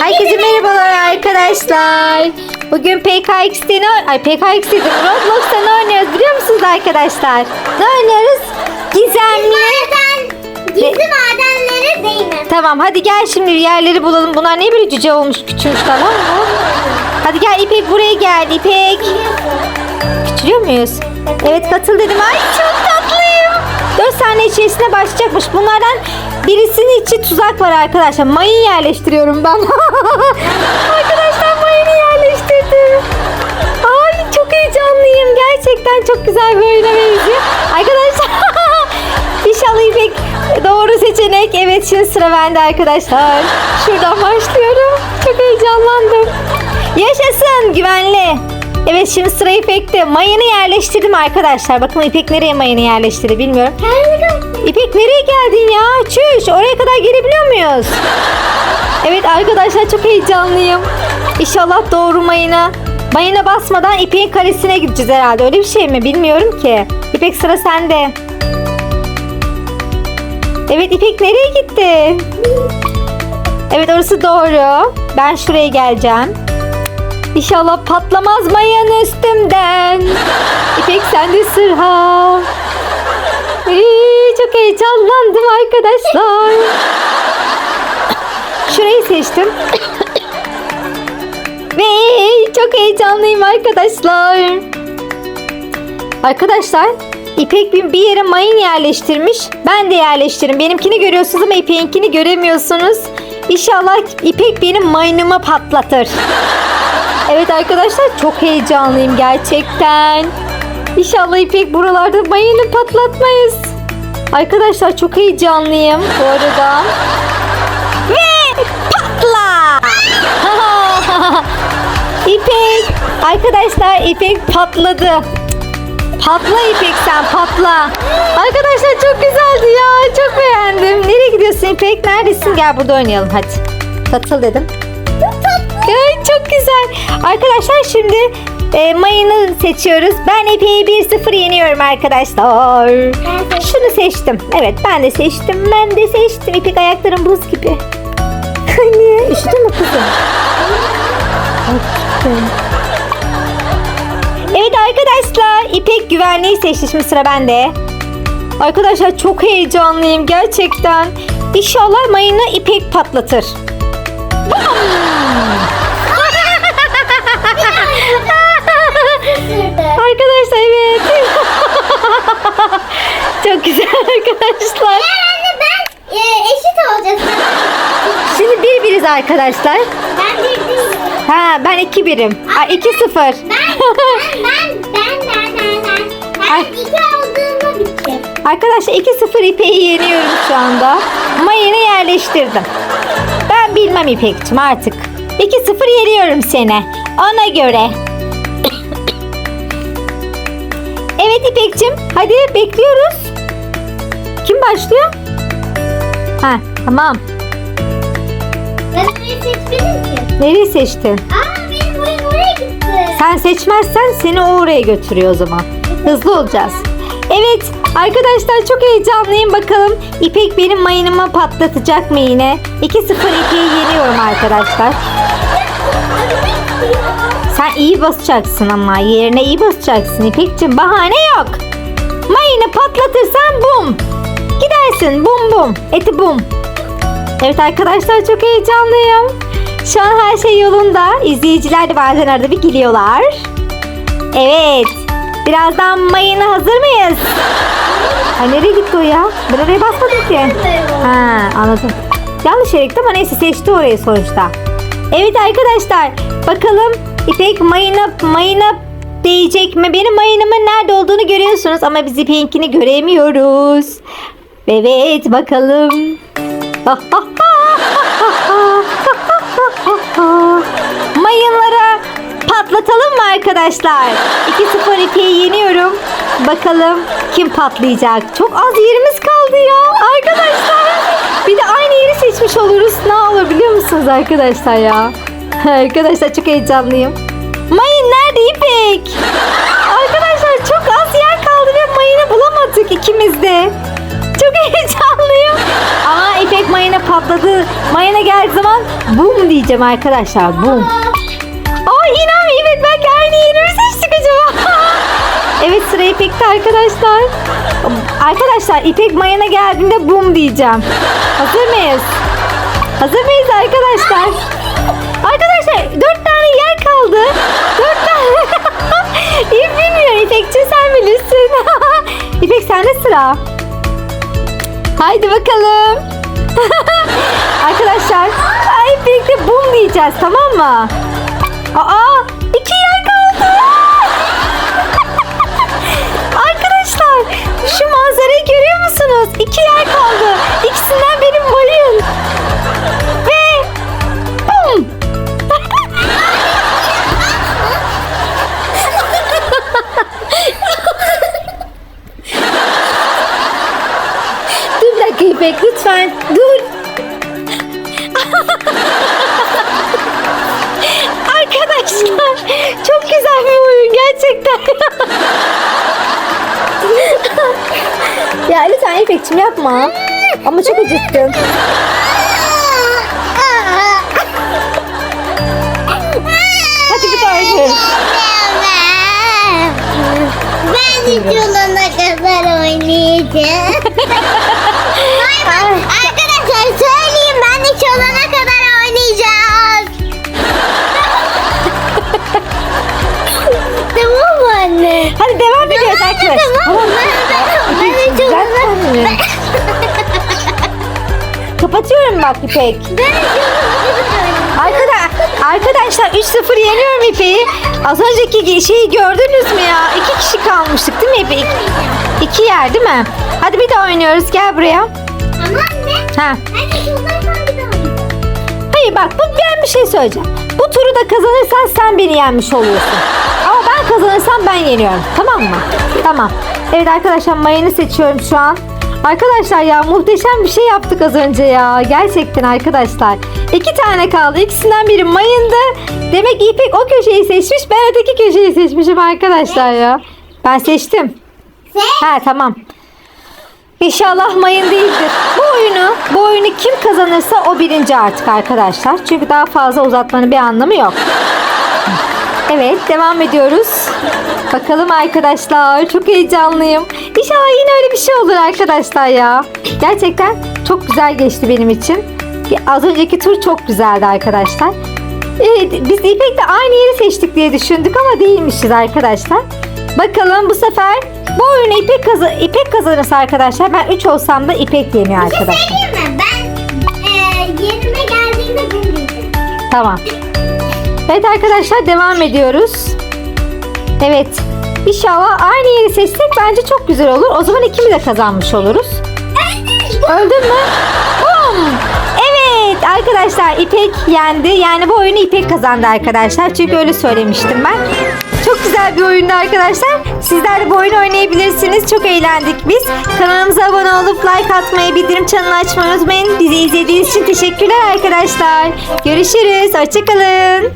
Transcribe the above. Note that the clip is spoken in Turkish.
Herkese merhabalar arkadaşlar. Bugün PKX'de ne ay PKX'de Roblox'ta ne oynuyoruz biliyor musunuz arkadaşlar? Ne oynuyoruz? Gizemli. Maden, gizli madenlere değme. Tamam hadi gel şimdi yerleri bulalım. Bunlar ne böyle cüce olmuş küçülmüş mı? Hadi gel İpek buraya gel İpek. Küçülüyor muyuz? Evet katıl dedim. Ay çok tatlıyım. 4 saniye içerisinde başlayacakmış. Bunlardan birisinin içi tuzak var arkadaşlar. Mayın yerleştiriyorum ben. arkadaşlar mayını yerleştirdim. Ay çok heyecanlıyım. Gerçekten çok güzel bir oyuna benziyor. Arkadaşlar İnşallah İpek doğru seçenek. Evet şimdi sıra bende arkadaşlar. Şuradan başlıyorum. Çok heyecanlandım. Yaşasın güvenli. Evet şimdi sıra İpek'te. Mayını yerleştirdim arkadaşlar. Bakın İpek nereye mayını yerleştirdi bilmiyorum. İpek nereye geldin ya? Çüş oraya kadar gelebiliyor muyuz? Evet arkadaşlar çok heyecanlıyım. İnşallah doğru mayına. Mayına basmadan İpek'in karesine gideceğiz herhalde. Öyle bir şey mi? Bilmiyorum ki. İpek sıra sende. Evet İpek nereye gitti? Evet orası doğru. Ben şuraya geleceğim. İnşallah patlamaz mayanın üstümden. İpek sende sıra. Ay, çok heyecanlandım arkadaşlar. Şurayı seçtim. Ve çok heyecanlıyım arkadaşlar. Arkadaşlar İpek bir, bir yere mayın yerleştirmiş. Ben de yerleştiririm. Benimkini görüyorsunuz ama İpek'inkini göremiyorsunuz. İnşallah İpek benim mayınımı patlatır. Evet arkadaşlar çok heyecanlıyım gerçekten. İnşallah İpek buralarda mayını patlatmayız. Arkadaşlar çok heyecanlıyım bu arada. Ve patla! İpek! Arkadaşlar İpek patladı. Patla İpek sen patla. Arkadaşlar çok güzeldi ya. Çok beğendim. Nereye gidiyorsun İpek? Neredesin? Gel burada oynayalım hadi. Katıl dedim. Çok güzel. Arkadaşlar şimdi e, mayını seçiyoruz. Ben İpek'i 1-0 yeniyorum arkadaşlar. Şunu seçtim. Evet ben de seçtim. Ben de seçtim. İpek ayaklarım buz gibi. Niye? Üşüdün mü kızım? Evet arkadaşlar İpek güvenliği seçti. Şimdi sıra bende. Arkadaşlar çok heyecanlıyım gerçekten. İnşallah mayını İpek patlatır. Arkadaşlar evet. çok güzel arkadaşlar. Herhalde ben e, eşit olacağız. Şimdi bir biriz arkadaşlar. Ben bir değilim. Ha ben iki birim. Ay iki sıfır. Ben, ben, ben, ben, ben, ben, ben. Ay. Ben iki olduğumda bitti. Arkadaşlar 2-0 İpek'i yeniyorum şu anda. Mayını yerleştirdim. Ben bilmem İpek'cim artık. 2-0 yeniyorum seni. Ona göre. Evet İpek'cim hadi bekliyoruz. Kim başlıyor? Ha tamam. Ben orayı seçmedim ki. Nereyi seçtin? Aa benim oyun oraya gitti. Sen seçmezsen seni o oraya götürüyor o zaman. Hızlı olacağız. Evet arkadaşlar çok heyecanlıyım bakalım İpek benim mayınımı patlatacak mı yine? 2-0 İpek'i yeniyorum arkadaşlar. İyi basacaksın ama yerine iyi basacaksın İpek'cim bahane yok. Mayını patlatırsan bum. Gidersin bum bum eti bum. Evet arkadaşlar çok heyecanlıyım. Şu an her şey yolunda. İzleyiciler de bazen arada bir geliyorlar. Evet. Birazdan mayına hazır mıyız? Ay nereye gitti o ya? Ben oraya basmadım ki. Ha anladım. Yanlış yere gitti ama neyse seçti orayı sonuçta. Evet arkadaşlar bakalım İpek mayına mayına değecek mi? Benim mayınımın nerede olduğunu görüyorsunuz ama biz İpek'inkini göremiyoruz. Evet bakalım. Mayınlara patlatalım mı arkadaşlar? 2-0 İpek'i yeniyorum. Bakalım kim patlayacak? Çok az yerimiz kaldı ya arkadaşlar. Bir de aynı yeri seçmiş oluruz. Ne olur biliyor musunuz arkadaşlar ya? Arkadaşlar çok heyecanlıyım. Mayın nerede İpek? Arkadaşlar çok az yer kaldı ve mayını bulamadık ikimiz de. Çok heyecanlıyım. Ama İpek mayına patladı. Mayına geldiği zaman bum diyeceğim arkadaşlar. Bum. Aa inan İpek belki aynı yeri mi seçtik acaba? evet sıra İpek'te arkadaşlar. Arkadaşlar İpek mayına geldiğinde bum diyeceğim. Hazır mıyız? Hazır mıyız arkadaşlar? Arkadaşlar dört tane yer kaldı. Dört tane. İyi bilmiyor İpek'ciğim sen bilirsin. İpek sende sıra. Haydi bakalım. Arkadaşlar hep birlikte bum diyeceğiz tamam mı? Aa Dakika İpek lütfen dur. Arkadaşlar çok güzel bir oyun gerçekten. ya lütfen İpek'cim yapma. Ama çok acıktım. Hadi bir oynayalım. Ben hiç olana kadar oynayacağım. Kapatıyorum bak İpek. Arkada, arkadaşlar 3-0 yeniyorum İpek'i. Az önceki şeyi gördünüz mü ya? İki kişi kalmıştık değil mi İpek? İki yer değil mi? Hadi bir daha oynuyoruz. Gel buraya. Ama anne Ha. Hayır bak bu ben bir şey söyleyeceğim. Bu turu da kazanırsan sen beni yenmiş oluyorsun. Ama ben kazanırsam ben yeniyorum. Tamam mı? Tamam. Evet arkadaşlar mayını seçiyorum şu an. Arkadaşlar ya muhteşem bir şey yaptık az önce ya. Gerçekten arkadaşlar. İki tane kaldı. İkisinden biri mayındı. Demek İpek o köşeyi seçmiş. Ben öteki köşeyi seçmişim arkadaşlar ya. Ben seçtim. Ha tamam. İnşallah mayın değildir. Bu oyunu, bu oyunu kim kazanırsa o birinci artık arkadaşlar. Çünkü daha fazla uzatmanın bir anlamı yok. Evet devam ediyoruz. Bakalım arkadaşlar çok heyecanlıyım. İnşallah yine öyle bir şey olur arkadaşlar ya. Gerçekten çok güzel geçti benim için. Az önceki tur çok güzeldi arkadaşlar. Evet, biz İpek'le aynı yeri seçtik diye düşündük ama değilmişiz arkadaşlar. Bakalım bu sefer bu oyunu İpek, kazı İpek kazanırsa arkadaşlar ben 3 olsam da İpek yeniyor bir şey arkadaşlar. söyleyeyim mi? Ben e, yerime geldiğimde diyeceğim. Tamam. Evet arkadaşlar devam ediyoruz. Evet. İnşallah aynı yeri seçsek bence çok güzel olur. O zaman ikimiz de kazanmış oluruz. Öldün mü? Bum! Evet arkadaşlar İpek yendi. Yani bu oyunu İpek kazandı arkadaşlar. Çünkü öyle söylemiştim ben. Çok güzel bir oyundu arkadaşlar. Sizler de bu oyunu oynayabilirsiniz. Çok eğlendik biz. Kanalımıza abone olup like atmayı, bildirim çanını açmayı unutmayın. Bizi izlediğiniz için teşekkürler arkadaşlar. Görüşürüz. Hoşçakalın.